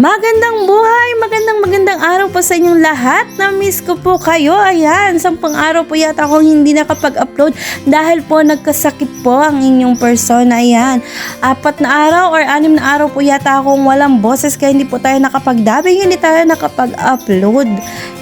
Magandang buhay, magandang magandang araw po sa inyong lahat. Na-miss ko po kayo. Ayan, sampang araw po yata akong hindi nakapag-upload dahil po nagkasakit po ang inyong persona. Ayan, apat na araw or anim na araw po yata akong walang boses kaya hindi po tayo nakapag-dubbing, hindi tayo nakapag-upload.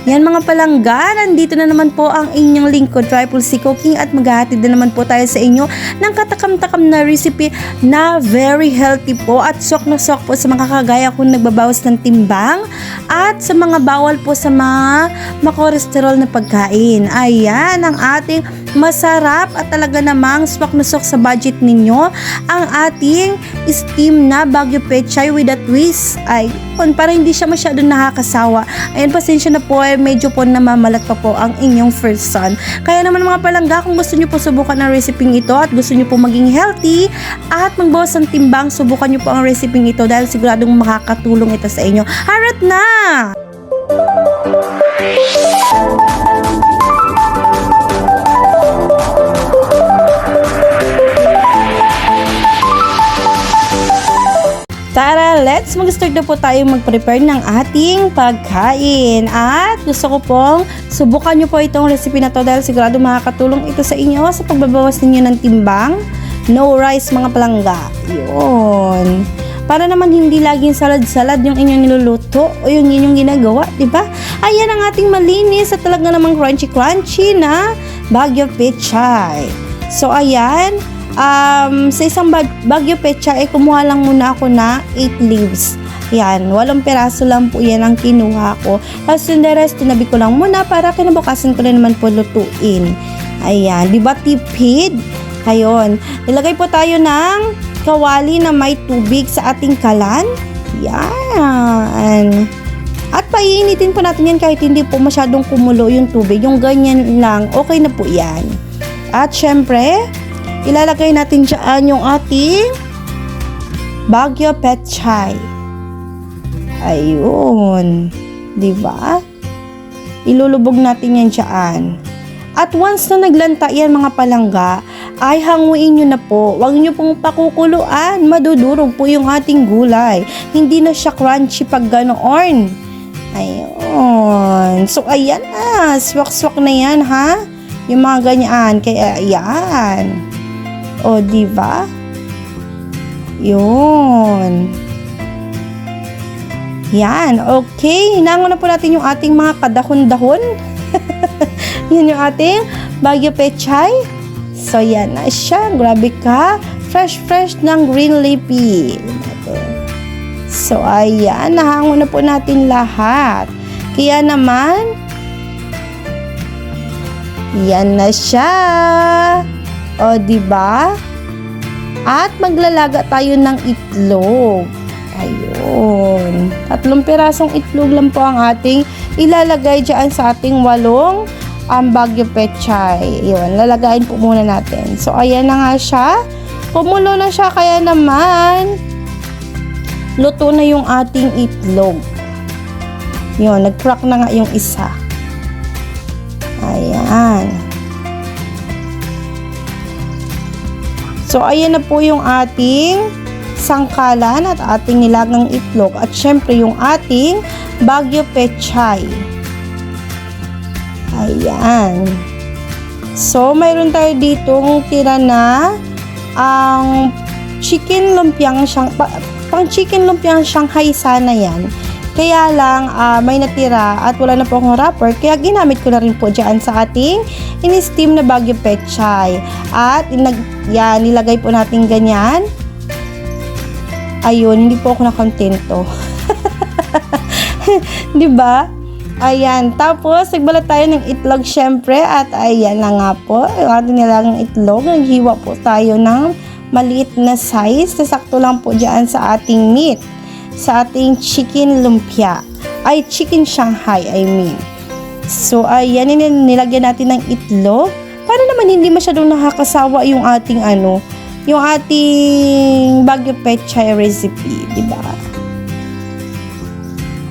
Yan mga palangga, nandito na naman po ang inyong lingkod, Triple C Cooking at maghahatid na naman po tayo sa inyo ng katakam-takam na recipe na very healthy po at sok na sok po sa mga kagaya kung nagbabawas ng timbang at sa mga bawal po sa mga makolesterol na pagkain. Ayan ang ating masarap at talaga namang swak na swak sa budget ninyo ang ating steam na Baguio Pechay with a twist. Ay, yun, para hindi siya masyado nakakasawa. Ayun, pasensya na po, eh, medyo po namamalat pa po ang inyong first son. Kaya naman mga palangga, kung gusto nyo po subukan ang recipe ito at gusto nyo po maging healthy at magbawas ng timbang, subukan nyo po ang recipe ito dahil siguradong makakatulong ito sa inyo. Harat na! Tara, let's mag-start na po tayo mag-prepare ng ating pagkain. At gusto ko pong subukan nyo po itong recipe na to dahil sigurado makakatulong ito sa inyo sa pagbabawas ninyo ng timbang. No rice mga palangga. Yun. Para naman hindi laging salad-salad yung inyong niluluto o yung inyong ginagawa, di ba? Ayan ang ating malinis at talaga namang crunchy-crunchy na Baguio Pechay. So, ayan. Um, sa isang bag Baguio Pecha, eh, kumuha lang muna ako na 8 leaves. Yan, walong peraso lang po yan ang kinuha ko. Tapos yung the rest, tinabi ko lang muna para kinabukasan ko na naman po lutuin. Ayan, di ba tipid? Ayun, ilagay po tayo ng kawali na may tubig sa ating kalan. Yan. At paiinitin po natin yan kahit hindi po masyadong kumulo yung tubig. Yung ganyan lang, okay na po yan. At syempre, ilalagay natin dyan yung ating Baguio Pet Chai. Ayun. Di ba? Ilulubog natin yan dyan. At once na naglanta yan mga palangga, ay hanguin nyo na po. Huwag nyo pong pakukuluan. Madudurog po yung ating gulay. Hindi na siya crunchy pag ganoon. Ayun. So, ayan na. Swak-swak na yan, ha? Yung mga ganyan. Kaya, ayan. O, di ba? Yun. Yan. Okay. Hinango na po natin yung ating mga kadahon-dahon. yan yung ating Baguio Pechay. So, yan na siya. Grabe ka. Fresh-fresh ng green leafy. So, ayan. Nahango na po natin lahat. Kaya naman, yan na siya. O, di ba? At maglalaga tayo ng itlog. Ayun. Tatlong pirasong itlog lang po ang ating ilalagay dyan sa ating walong um, Baguio Pechay. Yun, lalagayin po muna natin. So, ayan na nga siya. Pumulo na siya, kaya naman, luto na yung ating itlog. Yun, nag-crack na nga yung isa. Ayan. So, ayan na po yung ating sangkalan at ating nilagang itlog at syempre yung ating Baguio Pechay. Ayan. So, mayroon tayo ditong tira na ang chicken lumpiang siyang, pa, pang chicken lumpiang Shanghai sana yan. Kaya lang, ah, may natira at wala na po akong wrapper, kaya ginamit ko na rin po dyan sa ating in-steam na Baguio Pechay. At inag, yan, nilagay po natin ganyan. Ayun, hindi po ako nakontento. 'Di ba? Ayan, tapos nagbalat tayo ng itlog syempre at ayan na nga po, yung ating nilagang itlog, naghiwa po tayo ng maliit na size, na sakto lang po dyan sa ating meat, sa ating chicken lumpia, ay chicken Shanghai I mean. So ayan, nilagyan natin ng itlog, para naman hindi masyadong nakakasawa yung ating ano, yung ating Baguio Pechay recipe, di ba?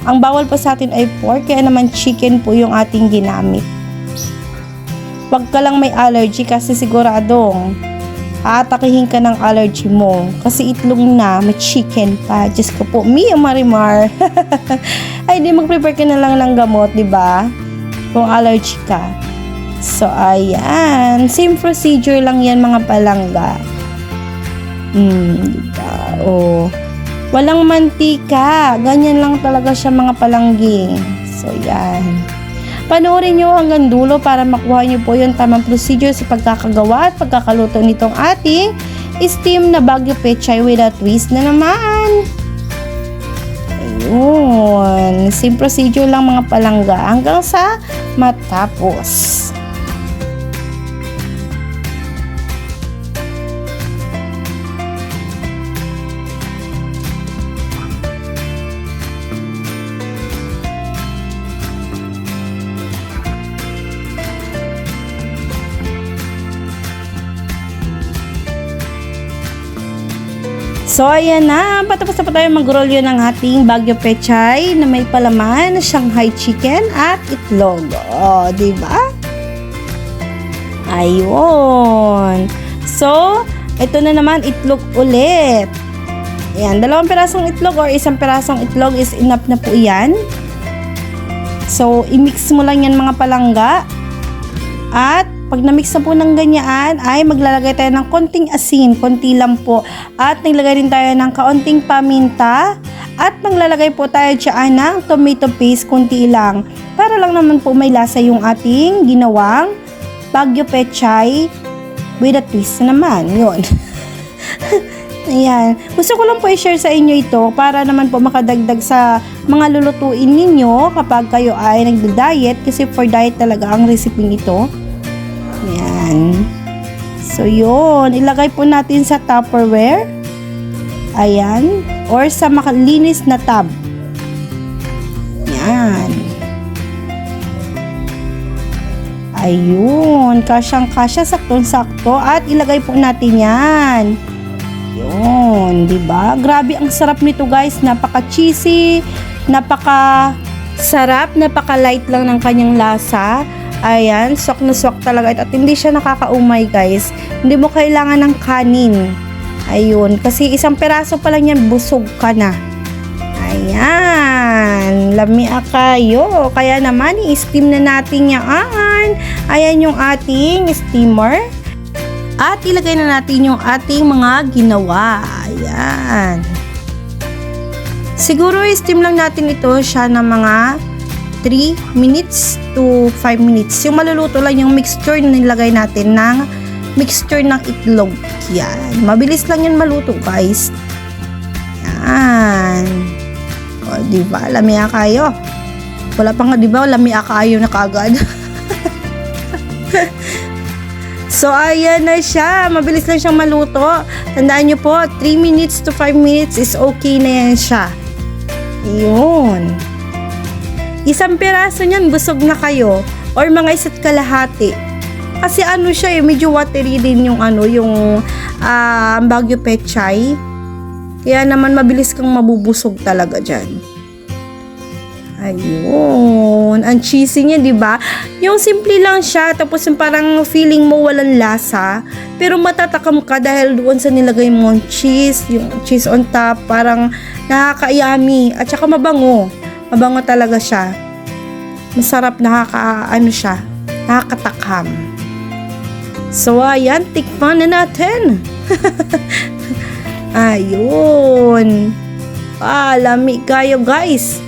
Ang bawal pa sa atin ay pork, kaya naman chicken po yung ating ginamit. Huwag ka lang may allergy kasi siguradong aatakihin ka ng allergy mo. Kasi itlog na, may chicken pa. Diyos ko po, Mia Marimar. Ay, di mag-prepare ka na lang ng gamot, di ba? Kung allergy ka. So, ayan. Same procedure lang yan, mga palangga. Hmm, diba? Oh. Walang mantika. Ganyan lang talaga siya, mga palangging. So, yan. Panoorin nyo hanggang dulo para makuha nyo po yung tamang procedure sa pagkakagawa at pagkakaluto nitong ating steam na Baguio Pechay with a twist na naman. Ayun. Same procedure lang mga palangga hanggang sa matapos. So, ayan na. Patapos na po tayo mag-rolyo ng ating Baguio Pechay na may palaman Shanghai chicken at itlog. O, di ba? Ayun. So, ito na naman itlog ulit. Ayan, dalawang pirasong itlog or isang pirasong itlog is enough na po yan. So, i-mix mo lang yan mga palangga. At pag na-mix na po ng ganyan, ay maglalagay tayo ng konting asin, konti lang po. At naglagay din tayo ng kaunting paminta. At maglalagay po tayo dyan ng tomato paste, konti lang. Para lang naman po may lasa yung ating ginawang Baguio Pechay with a twist na naman. Yun. Ayan. Gusto ko lang po i-share sa inyo ito para naman po makadagdag sa mga lulutuin ninyo kapag kayo ay nagda-diet kasi for diet talaga ang recipe ito. Ayan. So, yun. Ilagay po natin sa Tupperware. Ayan. Or sa makalinis na tub. Ayan. Ayun. Kasyang-kasya, saktong-sakto. At ilagay po natin yan. Yun. ba diba? Grabe, ang sarap nito guys. Napaka-cheesy. Napaka-sarap. Napaka-light lang ng kanyang lasa. Ayan, swak na swak talaga. At hindi siya nakakaumay guys. Hindi mo kailangan ng kanin. Ayun, kasi isang peraso pa lang yan, busog ka na. Ayan, lamia kayo. Kaya naman, i-steam na natin yan. Ayan yung ating steamer. At ilagay na natin yung ating mga ginawa. Ayan. Siguro i-steam lang natin ito siya ng mga 3 minutes to 5 minutes. Yung maluluto lang yung mixture na nilagay natin ng mixture ng itlog. Yan. Mabilis lang yan maluto, guys. Yan. O, di ba? Lamia kayo. Wala pa nga, di ba? Lamia kayo na kagad. so, ayan na siya. Mabilis lang siyang maluto. Tandaan nyo po, 3 minutes to 5 minutes is okay na yan siya. Yun. Isang piraso niyan, busog na kayo. Or mga isa't kalahati. Kasi ano siya eh, medyo watery din yung ano, yung uh, Baguio Pechay. Kaya naman mabilis kang mabubusog talaga dyan. Ayun. Ang cheesy niya, di ba? Yung simple lang siya, tapos yung parang feeling mo walang lasa. Pero matatakam ka dahil doon sa nilagay mo cheese, yung cheese on top, parang nakaka-yummy. At saka mabango. Mabango talaga siya. Masarap, nakaka, ano siya, nakakatakam. So, ayan, tikman na natin. Ayun. Ah, lami kayo guys.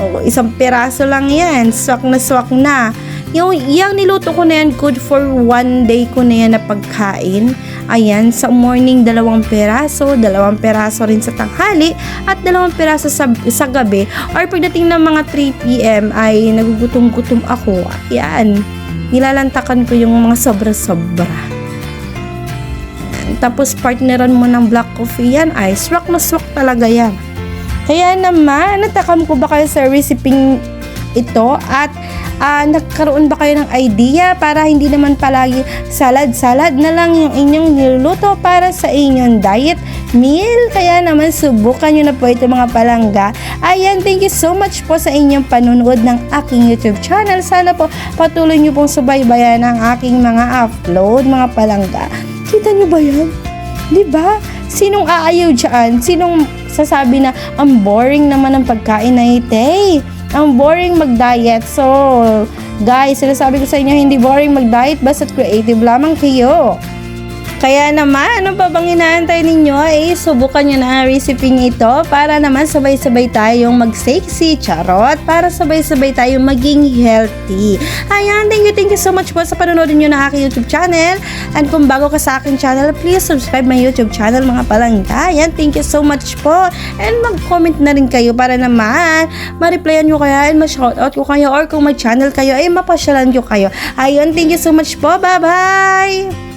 Oh, isang peraso lang yan. Swak na swak na. Yung, yung niluto ko na yan, good for one day ko na yan na pagkain. Ayan, sa morning, dalawang peraso, dalawang peraso rin sa tanghali, at dalawang peraso sa, sa gabi. Or pagdating ng mga 3pm ay nagugutom-gutom ako. Ayan, nilalantakan ko yung mga sobra-sobra. Tapos partneran mo ng black coffee yan, ay swak na swak talaga yan. Kaya naman, natakam ko ba kayo sa recipe ito at uh, nagkaroon ba kayo ng idea para hindi naman palagi salad-salad na lang yung inyong niluluto para sa inyong diet meal. Kaya naman subukan nyo na po ito mga palangga. Ayan, thank you so much po sa inyong panunood ng aking YouTube channel. Sana po patuloy nyo pong subaybayan ang aking mga upload mga palangga. Kita niyo ba yan? Di ba? Sinong aayaw dyan? Sinong sasabi na ang boring naman ng pagkain na ite? Ang boring mag-diet. So, guys, sinasabi ko sa inyo, hindi boring mag-diet basta't creative lamang kayo. Kaya naman, ano pa bang inaantay ninyo? Eh, subukan nyo na ang recipe ito para naman sabay-sabay tayong mag-sexy, charot, para sabay-sabay tayong maging healthy. Ayan, thank you, thank you so much po sa panonood nyo ng aking YouTube channel. And kung bago ka sa aking channel, please subscribe my YouTube channel mga palangga. Ayan, thank you so much po. And mag-comment na rin kayo para naman ma-replyan nyo kaya and ma-shoutout ko kayo or kung may channel kayo, ay mapasyalan nyo kayo. Ayun, thank you so much po. Bye-bye!